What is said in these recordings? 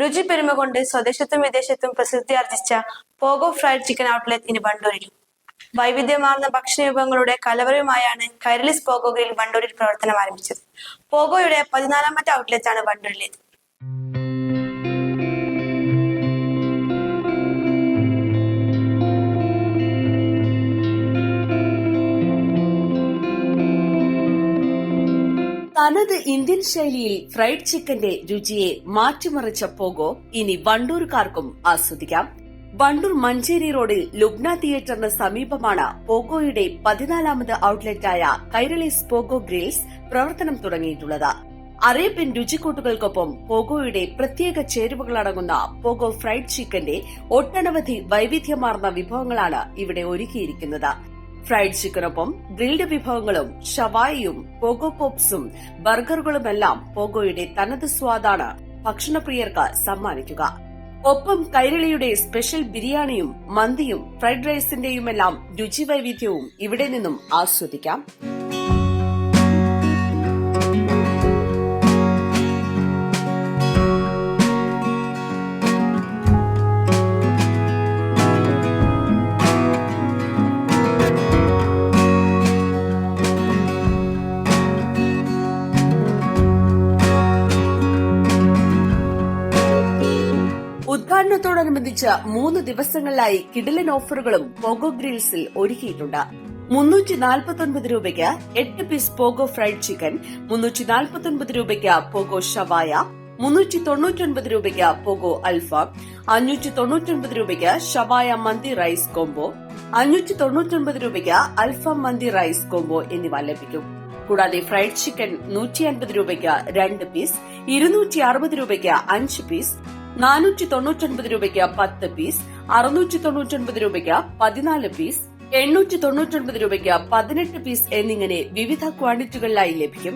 രുചി പെരുമ കൊണ്ട് സ്വദേശത്തും വിദേശത്തും പ്രസിദ്ധി ആർജിച്ച പോഗോ ഫ്രൈഡ് ചിക്കൻ ഔട്ട്ലെറ്റ് ഇനി വണ്ടൂരിൽ. വൈവിധ്യമാർന്ന ഭക്ഷണ വിഭവങ്ങളുടെ കലവറയുമായാണ് കൈരളിസ് പോഗോ ഗ്രിൽ വണ്ടൂരിൽ പ്രവർത്തനം ആരംഭിച്ചത് പോഗോയുടെ പതിനാലാമത്തെ ആണ് വണ്ടൂരിലേത്. തനത് ഇന്ത്യൻ ശൈലിയിൽ ഫ്രൈഡ് ചിക്കന്റെ രുചിയെ മാറ്റിമറിച്ച പോകോ ഇനി വണ്ടൂർക്കാർക്കും ആസ്വദിക്കാം. വണ്ടൂർ മഞ്ചേരി റോഡിൽ ലുബ്ന തിയേറ്ററിന് സമീപമാണ് പോഗോയുടെ പതിനാലാമത് ഔട്ട്ലെറ്റായ കൈരളീസ് പോഗോ ഗ്രിൽസ് പ്രവർത്തനം തുടങ്ങിയിട്ടുള്ളത്. അറേബ്യൻ രുചിക്കൂട്ടുകൾക്കൊപ്പം പോഗോയുടെ പ്രത്യേക ചേരുവകളടങ്ങുന്ന പോഗോ ഫ്രൈഡ് ചിക്കന്റെ ഒട്ടനവധി വൈവിധ്യമാർന്ന വിഭവങ്ങളാണ് ഇവിടെ ഒരുക്കിയിരിക്കുന്നത്. ഫ്രൈഡ് ചിക്കനൊപ്പം ഗ്രിൽഡ് വിഭവങ്ങളും ഷവായിയും പോഗോ പോപ്സും ബർഗറുകളുമെല്ലാം പോഗോയുടെ തനത് സ്വാദാണ്. ഭക്ഷണപ്രിയർക്ക് സമ്മാനിക്കുക. ഒപ്പം കൈരളിയുടെ സ്പെഷ്യൽ ബിരിയാണിയും മന്തിയും ഫ്രൈഡ് റൈസിന്റെയുമെല്ലാം രുചി വൈവിധ്യവും ഇവിടെ നിന്നും ആസ്വദിക്കാം. ഉദ്ഘാടനത്തോടനുബന്ധിച്ച് മൂന്ന് ദിവസങ്ങളിലായി കിടിലൻ ഓഫറുകളും പോഗോ ഗ്രിൽസിൽ ഒരുക്കിയിട്ടുണ്ട്. മുന്നൂറ്റി നാൽപ്പത്തൊൻപത് രൂപയ്ക്ക് എട്ട് പീസ് പോഗോ ഫ്രൈഡ് ചിക്കൻ മുന്നൂറ്റി നാൽപ്പത്തൊൻപത് രൂപയ്ക്ക് പോഗോ ഷവായ മുന്നൂറ്റി തൊണ്ണൂറ്റൊൻപത് രൂപയ്ക്ക് പോഗോ അൽഫ അഞ്ഞൂറ്റി തൊണ്ണൂറ്റൊൻപത് രൂപയ്ക്ക് ഷവായ മന്തി റൈസ് കോംബോ അഞ്ഞൂറ്റി തൊണ്ണൂറ്റൊൻപത് രൂപയ്ക്ക് അൽഫ മന്തി റൈസ് കോംബോ എന്നിവ ലഭിക്കും. കൂടാതെ ഫ്രൈഡ് ചിക്കൻ നൂറ്റി അൻപത് രൂപയ്ക്ക് രണ്ട് പീസ് ഇരുന്നൂറ്റി അറുപത് രൂപയ്ക്ക് അഞ്ച് പീസ് നാനൂറ്റി തൊണ്ണൂറ്റൊൻപത് രൂപയ്ക്ക് പത്ത് പീസ് അറുന്നൂറ്റി തൊണ്ണൂറ്റൊൻപത് രൂപയ്ക്ക് പതിനാല് പീസ് എണ്ണൂറ്റി തൊണ്ണൂറ്റൊൻപത് രൂപയ്ക്ക് പതിനെട്ട് പീസ് എന്നിങ്ങനെ വിവിധ ക്വാണ്ടിറ്റികളിലായി ലഭിക്കും.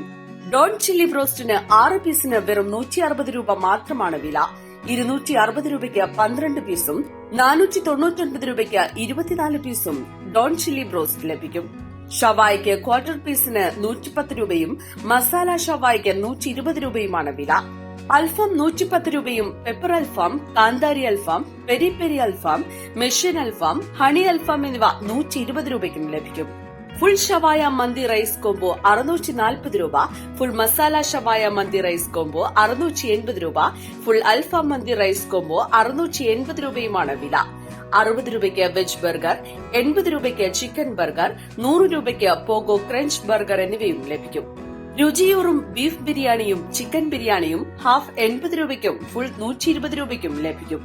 ഡോൺ ചില്ലി ബ്രോസ്റ്റിന് ആറ് പീസിന് വെറും നൂറ്റി അറുപത് രൂപ മാത്രമാണ് വില. ഇരുന്നൂറ്റി അറുപത് രൂപയ്ക്ക് പന്ത്രണ്ട് പീസും നാനൂറ്റി തൊണ്ണൂറ്റൊൻപത് രൂപയ്ക്ക് ഇരുപത്തിനാല് പീസും ഡോൺ ചില്ലി ബ്രോസ്റ്റ് ലഭിക്കും. ഷവായിക്ക് ക്വാർട്ടർ പീസിന് നൂറ്റിപ്പത്ത് രൂപയും മസാല ഷവായിക്ക് നൂറ്റി ഇരുപത് രൂപയുമാണ് വില. അൽഫാം നൂറ്റിപ്പത്ത് രൂപയും പെപ്പർ അൽഫാം കാന്താരി അൽഫാം പെരി പെരി അൽഫാം മെഷീൻ അൽഫാം ഹണി അൽഫാം എന്നിവ നൂറ്റി ഇരുപത് രൂപയ്ക്കും ലഭിക്കും. ഫുൾ ഷവായ മന്തി റൈസ് കോംബോ അറുന്നൂറ്റി നാൽപ്പത് രൂപ. ഫുൾ മസാല ഷവായ മന്തി റൈസ് കോംബോ അറുന്നൂറ്റി എൺപത് രൂപ. ഫുൾ അൽഫാം മന്തി റൈസ് കോംബോ അറുന്നൂറ്റി എൺപത് രൂപയുമാണ് വില. അറുപത് രൂപയ്ക്ക് വെജ് ബർഗർ എൺപത് രൂപയ്ക്ക് ചിക്കൻ ബർഗർ നൂറ് രൂപയ്ക്ക് പോഗോ ക്രഞ്ച് ബർഗർ എന്നിവയും ലഭിക്കും. രുചിയൂറും ബീഫ് ബിരിയാണിയും ചിക്കൻ ബിരിയാണിയും ഹാഫ് എൺപത് രൂപയ്ക്കും ഫുൾ നൂറ്റി ഇരുപത് രൂപയ്ക്കും ലഭിക്കും.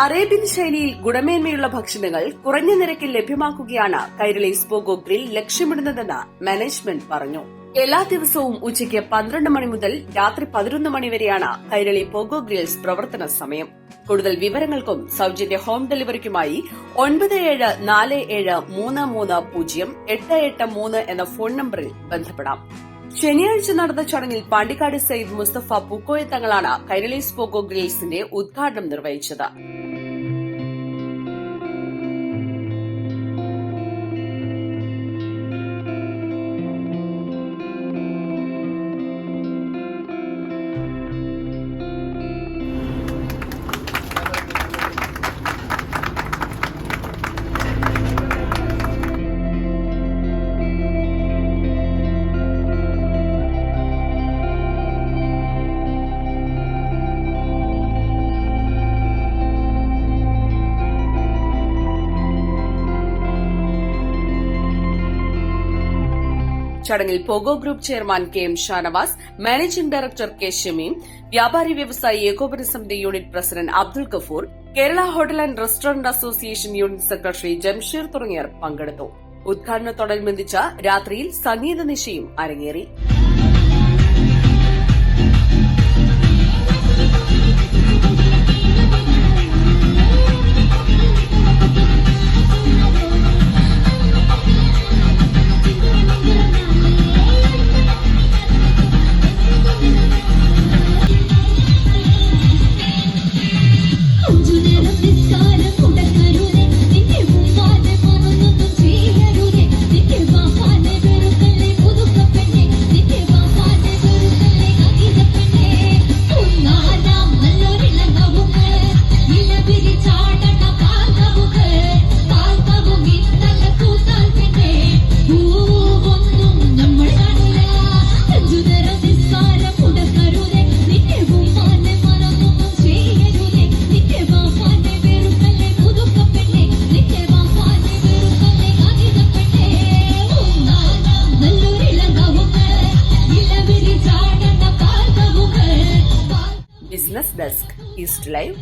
അറേബ്യൻ ശൈലിയിൽ ഗുണമേന്മയുള്ള ഭക്ഷണങ്ങൾ കുറഞ്ഞ നിരക്കിൽ ലഭ്യമാക്കുകയാണ് കൈരളി സ്പോഗോ ഗ്രിൽ ലക്ഷ്യമിടുന്നതെന്ന് മാനേജ്മെന്റ് പറഞ്ഞു. എല്ലാ ദിവസവും ഉച്ചയ്ക്ക് പന്ത്രണ്ട് മണി മുതൽ രാത്രി പതിനൊന്ന് മണി വരെയാണ് കൈരളി പോഗോ ഗ്രിൽസ് പ്രവർത്തന സമയം. കൂടുതൽ വിവരങ്ങൾക്കും സൗജന്യ ഹോം ഡെലിവറിക്കുമായി ഒൻപത് ഏഴ് നാല് ഏഴ് മൂന്ന് മൂന്ന് പൂജ്യം എട്ട് എട്ട് മൂന്ന് എന്ന ഫോൺ നമ്പറിൽ ബന്ധപ്പെടാം. ശനിയാഴ്ച നടന്ന ചടങ്ങിൽ പാണ്ടിക്കാട് സയ്യിദ് മുസ്തഫ പൂക്കോയ തങ്ങളാണ് കൈരളീസ് പോക്കോ ഗ്രിൽസിന്റെ ഉദ്ഘാടനം നിർവഹിച്ചത് ചടങ്ങിൽ Pogo group chairman K M Shanavas managing director K Shameem വ്യാപാരി വ്യവസായി ഏകോപന സമിതി unit president Abdul Gafoor Kerala hotel and restaurant association unit secretary Jamsheer തുടങ്ങിയവർ പങ്കെടുത്തു. ഉദ്ഘാടനത്തോടനുബന്ധിച്ച് രാത്രിയിൽ സംഗീത നിശയും അരങ്ങേറി. Business desk east live